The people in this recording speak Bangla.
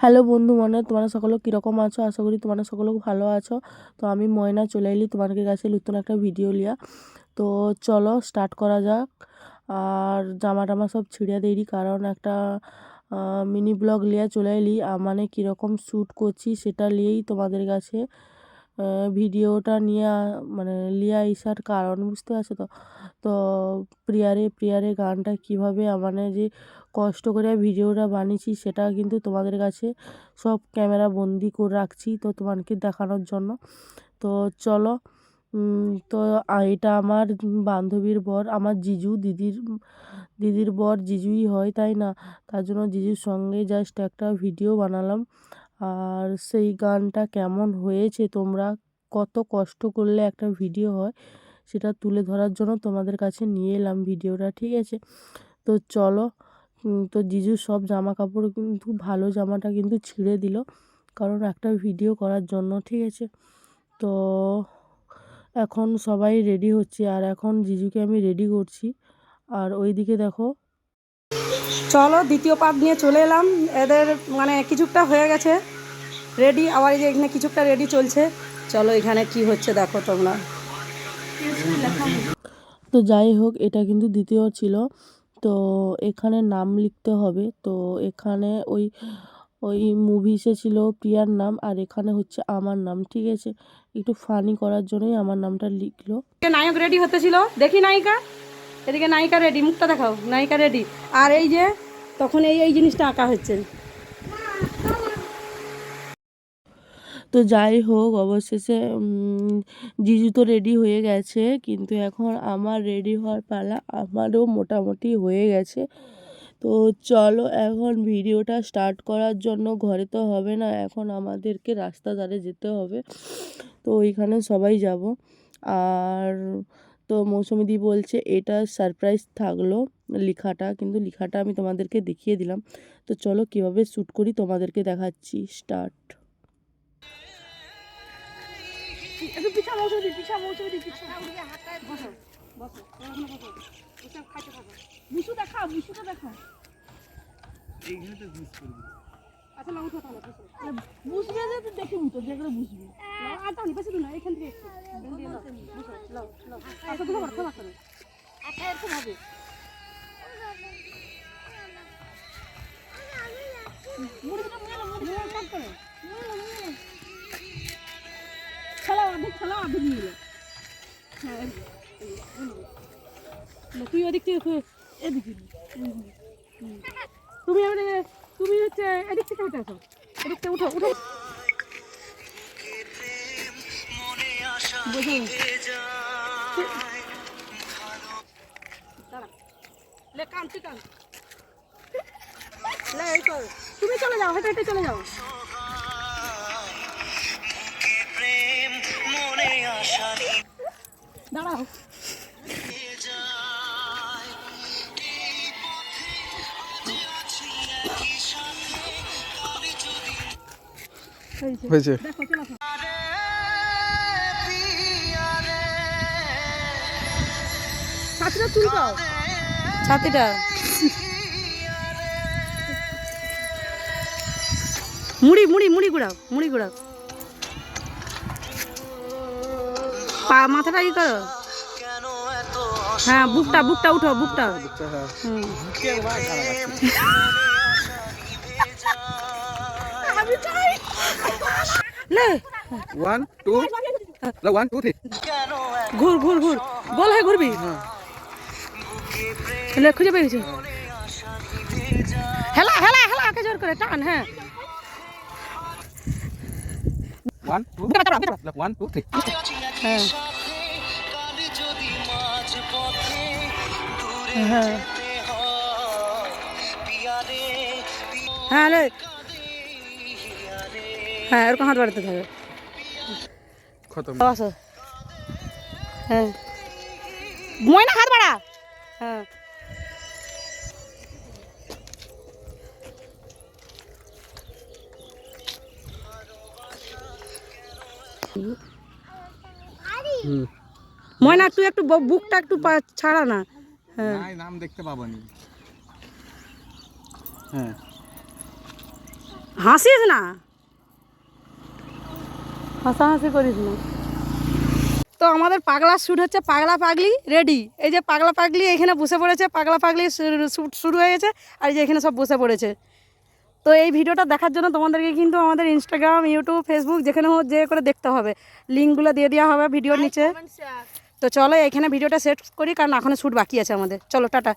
হ্যালো বন্ধু মনে তোমরা সকলে কীরকম আছো? আশা করি তোমরা সকলে ভালো আছো। তো আমি ময়না চলে এলি তোমাদের কাছে নতুন একটা ভিডিও লিয়া তো চলো স্টার্ট করা যাক। আর জামা টামা সব ছিঁড়ে দেরি কারণ একটা মিনি ব্লগ লিয়া চলে এলি। মানে কীরকম শ্যুট করছি সেটা নিয়েই তোমাদের কাছে ভিডিওটা নিয়ে মানে লিয়া আসার কারণ বুঝতে পারছ তো? তো প্রিয়ারে প্রিয়ারে গানটা কীভাবে মানে যে কষ্ট করে ভিডিওটা বানিয়েছি সেটা কিন্তু তোমাদের কাছে সব ক্যামেরা বন্দি করে রাখছি তো তোমাকে দেখানোর জন্য। তো চলো তো এটা আমার বান্ধবীর বর, আমার জিজু, দিদির দিদির বর জিজুই হয়, তাই না? তার জন্য জিজুর সঙ্গে জাস্ট একটা ভিডিও বানালাম। আর সেই গানটা কেমন হয়েছে, তোমরা কত কষ্ট করলে একটা ভিডিও হয়, সেটা তুলে ধরার জন্য তোমাদের কাছে নিয়ে এলাম ভিডিওটা, ঠিক আছে? তো চলো তো জিজুর সব জামা কাপড় কিন্তু, ভালো জামাটা কিন্তু ছিঁড়ে দিল, কারণ একটা ভিডিও করার জন্য, ঠিক আছে? তো এখন সবাই রেডি হচ্ছে, আর এখন জিজুকে আমি রেডি করছি, আর ওইদিকে দেখো চলো দ্বিতীয় পার্ট নিয়ে চলে এলাম। এদের মানে কিছুটা হয়ে গেছে। রেডি আবার এই যে এখানে কিছুটা রেডি চলছে। চলো এখানে কি হচ্ছে দেখো তোমরা। তো যাই হোক এটা কিন্তু দ্বিতীয় ছিল। তো এখানে নাম লিখতে হবে। তো এখানে ওই ওই মুভিসে ছিল প্রিয়ার নাম আর এখানে হচ্ছে আমার নাম ঠিক আছে? একটু ফানি করার জন্যই আমার নামটা লিখলো। নায়ক রেডি হতেছিল দেখি নায়িকা। এদিকে নায়িকা রেডি মুখটা দেখাও নায়িকা রেডি আর এই যে তখন এই এই জিনিসটা আঁকা হচ্ছে। তো যাই হোক, অবশেষে জিজু তো রেডি হয়ে গেছে, কিন্তু এখন আমার রেডি হওয়ার পালা আমারও মোটামুটি হয়ে গেছে। তো চলো এখন ভিডিওটা স্টার্ট করার জন্য ঘরে তো হবে না, এখন আমাদেরকে রাস্তা ধারে যেতে হবে। তো ওইখানে সবাই যাব। আর তো মৌসুমিদি বলছে এটা সারপ্রাইজ থাকল লেখাটা কিন্তু লেখাটা আমি তোমাদেরকে দেখিয়ে দিলাম। তো চলো কীভাবে শ্যুট করি তোমাদেরকে দেখাচ্ছি স্টার্ট পিছা মৌসুমি পিছা মৌসুমি পিছা বসো বসো বসো খাইতে থাকো বুসু দেখা বুসুটা দেখা আচ্ছা না উঠো তাহলে বুঝবে যে তুই দেখি তো যেগুলো বুঝবি আর বেশি দূর না এখান থেকে আচ্ছা খাবার খাবার করো আচ্ছা এরকম হবে। হ্যাঁ না, তুই। তুমি তুমি হচ্ছে এদিক থেকে হেঁটে আসো। এদিক থেকে উঠো উঠো। বোঝো দাঁড়া। লে কান তুই কান? লে এই তো। তুমি চলে যাও হেঁটে হেঁটে চলে যাও। দাঁড়াও। হয়েছে। ছাতিটা চুলকাও ছাতিটা। মুড়ি মুড়ি মুড়ি গুড়াও মুড়ি গুড়াও। পা মাথাটা ই করো? হ্যাঁ বুকটা বুকটা উঠো বুকটা। লে। One two one two three ঘুর ঘুর ঘুর। গোল হয়ে ঘুরবি। লে খুঁজে পেয়েছি হেলা হেলা হেলা কে জোর করে টান হ্যাঁ। One two one two three হ্যাঁ। হ্যাঁ। হ্যাঁ হ্যাঁ এরকম হাত বাড়াতে থাকবে খতম। হ্যাঁ। ময়না হাত বাড়া। হ্যাঁ। ময়না তুই একটু বুকটা একটু ছাড়া না। হ্যাঁ। নাম দেখতে পাবানি। হ্যাঁ। হাসিস না? হাসাহাসি করিস না। তো আমাদের পাগলা শ্যুট হচ্ছে পাগলা পাগলি রেডি এই যে পাগলা পাগলি এখানে বসে পড়েছে পাগলা পাগলি শ্যুট শুরু হয়ে গেছে আর এই যে এখানে সব বসে পড়েছে। তো এই ভিডিওটা দেখার জন্য তোমাদেরকে কিন্তু আমাদের ইনস্টাগ্রাম ইউটিউব ফেসবুক যেখানে হোক যে করে দেখতে হবে। লিঙ্কগুলো দিয়ে দেওয়া হবে ভিডিওর নিচে। তো চলো এখানে ভিডিওটা সেট করি কারণ এখনও শ্যুট বাকি আছে আমাদের। চলো টাটা।